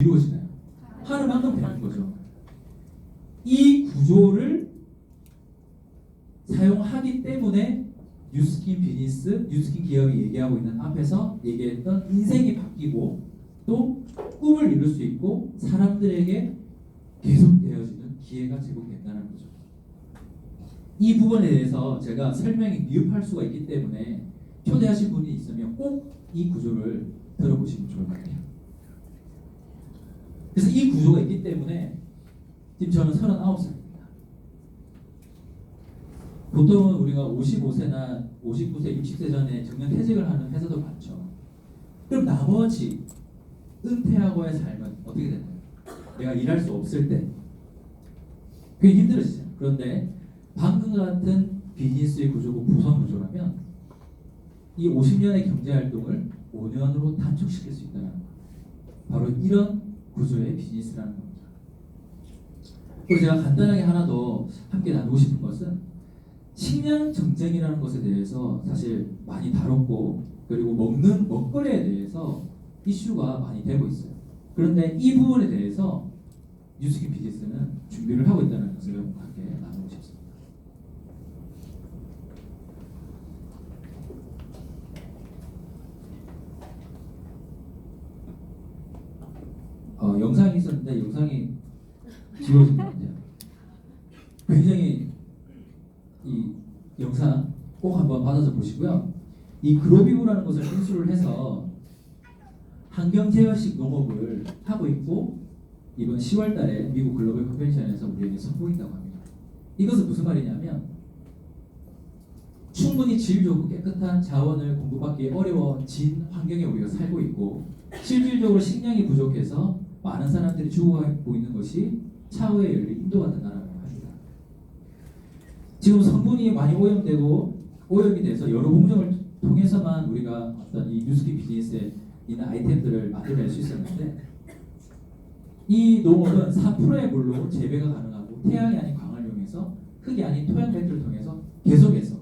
이루어지나요? 하는 만큼 되는 거죠. 이 구조를 사용하기 때문에 뉴스킨 비즈니스, 뉴스킨 기업이 얘기하고 있는 앞에서 얘기했던 인생이 바뀌고 또 꿈을 이룰 수 있고 사람들에게 계속 되어지는 기회가 제공된다는 거죠. 이 부분에 대해서 제가 설명이 미흡할 수가 있기 때문에 초대하신 분이 있으면 꼭 이 구조를 들어보시면 좋을 것 같아요. 그래서 이 구조가 있기 때문에 지금 저는 39살입니다. 보통은 우리가 55세나 59세, 60세 전에 정년 퇴직을 하는 회사도 많죠. 그럼 나머지 은퇴하고의 삶은 어떻게 되나요? 내가 일할 수 없을 때 그게 힘들어지죠. 그런데 방금 같은 비즈니스의 구조고 구성 구조라면 이 50년의 경제 활동을 5년으로 단축시킬 수 있다는 거. 바로 이런 구조의 비즈니스라는 겁니다. 그리고 제가 간단하게 하나 더 함께 나누고 싶은 것은 식량 정쟁이라는 것에 대해서 사실 많이 다뤘고 그리고 먹는 먹거리에 대해서 이슈가 많이 되고 있어요. 그런데 이 부분에 대해서 뉴스킨 비즈니스는 준비를 하고 있다는 것을 함께 나누고 싶습니다. 어, 영상이 있었는데 영상이 지워진 것 같아요. 굉장히 이 영상 꼭 한번 받아서 보시고요. 이 그로비브라는 것을 인수를 해서 환경 제어식 농업을 하고 있고 이번 10월달에 미국 글로벌 컨벤션에서 우리에게 선보인다고 합니다. 이것은 무슨 말이냐면 충분히 질 좋고 깨끗한 자원을 공급받기 어려워진 환경에 우리가 살고 있고 실질적으로 식량이 부족해서 많은 사람들이 죽어가고 있는 것이 차후에 열린 인도 같은 나라라고 합니다. 지금 성분이 많이 오염되고 오염이 돼서 여러 공정을 통해서만 우리가 어떤 이 뉴스키 비즈니스에 있는 아이템들을 만들어낼 수 있었는데 이 농업은 4%의 물로 재배가 가능하고 태양이 아닌 광을 이용해서 흙이 아닌 토양 배트를 통해서 계속해서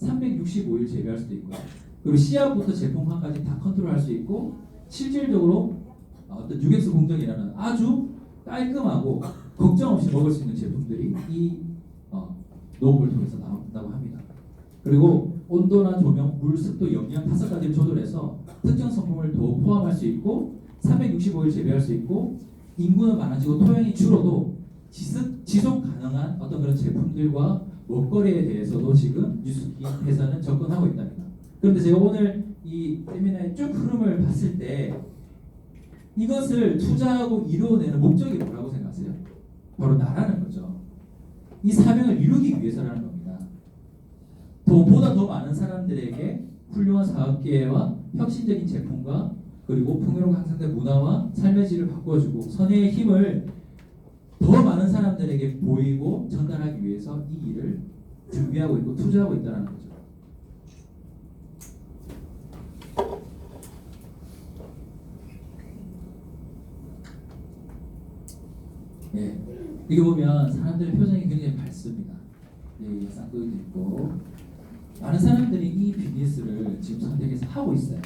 365일 재배할 수도 있고요. 그리고 씨앗부터 제품화까지 다 컨트롤할 수 있고 실질적으로 어떤 유격수 공정이라는 아주 깔끔하고 걱정 없이 먹을 수 있는 제품들이 이 어, 농업을 통해서 나온다고 합니다. 그리고 온도나 조명, 물, 습도, 영양 다섯 가지를 조절해서 특정 성분을 더 포함할 수 있고 365일 재배할 수 있고 인구는 많아지고 토양이 줄어도 지속, 지속 가능한 어떤 그런 제품들과 먹거리에 대해서도 지금 뉴스킨 회사는 접근하고 있답니다. 그런데 제가 오늘 이 세미나의 쭉 흐름을 봤을 때 이것을 투자하고 이루어내는 목적이 뭐라고 생각하세요? 바로 나라는 거죠. 이 사명을 이루기 위해서라는 겁니다. 더 보다 더 많은 사람들에게 훌륭한 사업 기회와 혁신적인 제품과 그리고 풍요로운 향상된 문화와 삶의 질을 바꿔주고 선의의 힘을 더 많은 사람들에게 보이고 전달하기 위해서 이 일을 준비하고 있고 투자하고 있다는 거죠. 예, 이게 보면 사람들의 표정이 굉장히 밝습니다. 예, 쌍둥이도 있고 많은 사람들이 이 비즈니스를 지금 선택해서 하고 있어요.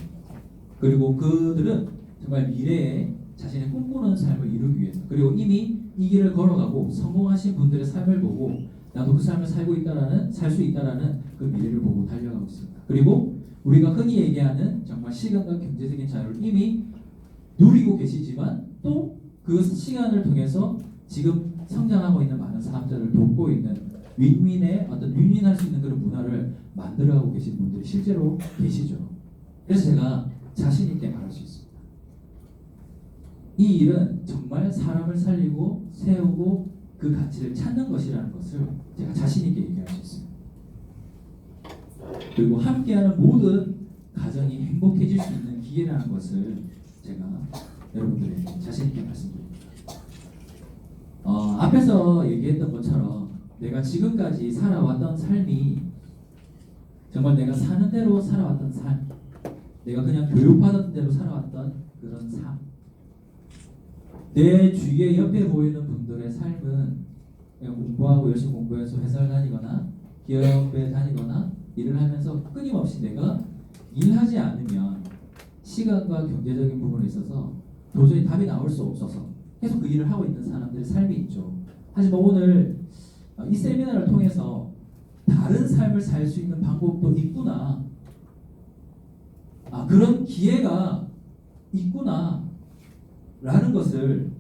그리고 그들은 정말 미래에 자신의 꿈꾸는 삶을 이루기 위해서 그리고 이미 이 길을 걸어가고 성공하신 분들의 삶을 보고 나도 그 삶을 살고 있다라는 살 수 있다라는 그 미래를 보고 달려가고 있습니다. 그리고 우리가 흔히 얘기하는 정말 시간과 경제적인 자유를 이미 누리고 계시지만 또 그 시간을 통해서 지금 성장하고 있는 많은 사람들을 돕고 있는 윈윈의 어떤 윈윈할 수 있는 그런 문화를 만들어가고 계신 분들이 실제로 계시죠. 그래서 제가 자신 있게 말할 수 있습니다. 이 일은 정말 사람을 살리고 세우고 그 가치를 찾는 것이라는 것을 제가 자신 있게 얘기할 수 있습니다. 그리고 함께하는 모든 가정이 행복해질 수 있는 기회라는 것을 제가 여러분들에게 자신 있게 말씀드립니다. 어, 앞에서 얘기했던 것처럼 내가 지금까지 살아왔던 삶이 정말 내가 사는 대로 살아왔던 삶, 내가 그냥 교육받은 대로 살아왔던 그런 삶. 내 주위에 옆에 보이는 분들의 삶은 그냥 공부하고 열심히 공부해서 회사를 다니거나 기업에 다니거나 일을 하면서 끊임없이 내가 일하지 않으면 시간과 경제적인 부분에 있어서 도저히 답이 나올 수 없어서 계속 그 일을 하고 있는 사람들의 삶이 있죠. 하지만 오늘 어, 이 세미나를 통해서 다른 삶을 살 수 있는 방법도 있구나. 아, 그런 기회가 있구나. 라는 것을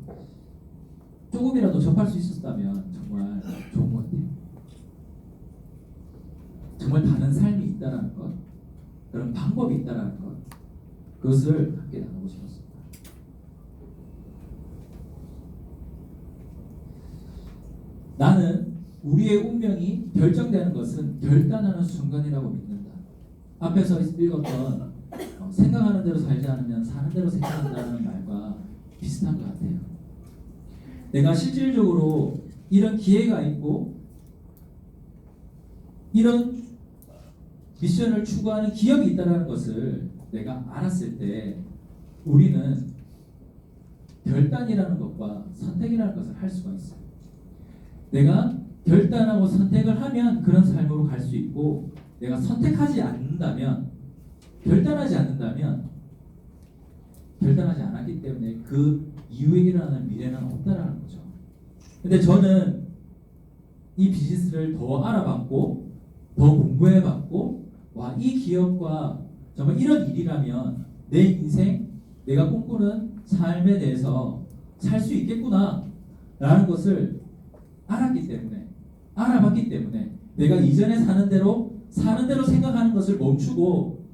조금이라도 접할 수 있었다면 정말 좋은 것 같아요. 정말 다른 삶이 있다는 것, 그런 방법이 있다는 것, 그것을 함께 나누고 싶었습니다. 나는 우리의 운명이 결정되는 것은 결단하는 순간이라고 믿는다. 앞에서 읽었던 어, 생각하는 대로 살지 않으면 사는 대로 생각한다는 말과 비슷한 것 같아요. 내가 실질적으로 이런 기회가 있고 이런 미션을 추구하는 기업이 있다는 것을 내가 알았을 때 우리는 결단이라는 것과 선택이라는 것을 할 수가 있어요. 내가 결단하고 선택을 하면 그런 삶으로 갈 수 있고 내가 선택하지 않는다면 결단하지 않는다면 결단하지 않았기 때문에 그 이후에 일어나는 미래는 없다라는 거죠. 근데 저는 이 비즈니스를 더 알아봤고 더 공부해봤고 와 이 기업과 정말 이런 일이라면 내 인생 내가 꿈꾸는 삶에 대해서 살 수 있겠구나 라는 것을 알았기 때문에 알아봤기 때문에 내가 이전에 사는 대로 사는 대로 생각하는 것을 멈추고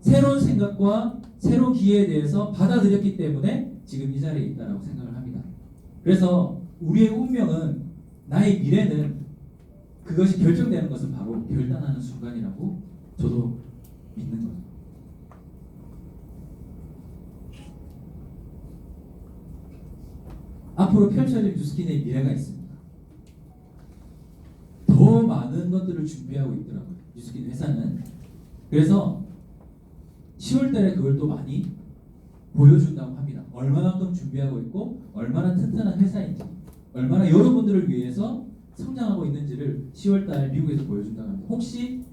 새로운 생각과 새로운 기회에 대해서 받아들였기 때문에 지금 이 자리에 있다라고 생각을 합니다. 그래서 우리의 운명은 나의 미래는 그것이 결정되는 것은 바로 결단하는 순간이라고 저도 믿는 거예요. 앞으로 펼쳐질 뉴스킨의 미래가 있습니다. 더 많은 것들을 준비하고 있더라고요. 뉴스킨 회사는. 그래서 10월 달에 그걸 또 많이 보여준다고 합니다. 얼마만큼 준비하고 있고 얼마나 튼튼한 회사인지, 얼마나 여러분들을 위해서 성장하고 있는지를 10월 달 미국에서 보여준다고 합니다. 혹시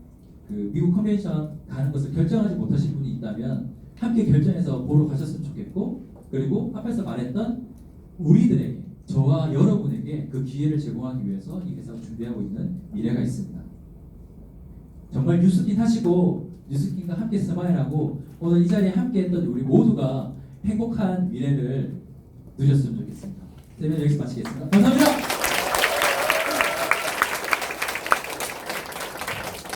그 미국 컨벤션 가는 것을 결정하지 못하신 분이 있다면 함께 결정해서 보러 가셨으면 좋겠고 그리고 앞에서 말했던 우리들에게 저와 여러분에게 그 기회를 제공하기 위해서 이 회사가 준비하고 있는 미래가 있습니다. 정말 뉴스킨 하시고 뉴스킨과 함께 스마일하고 오늘 이 자리에 함께 했던 우리 모두가 행복한 미래를 누렸으면 좋겠습니다. 세미나 여기서 마치겠습니다. 감사합니다.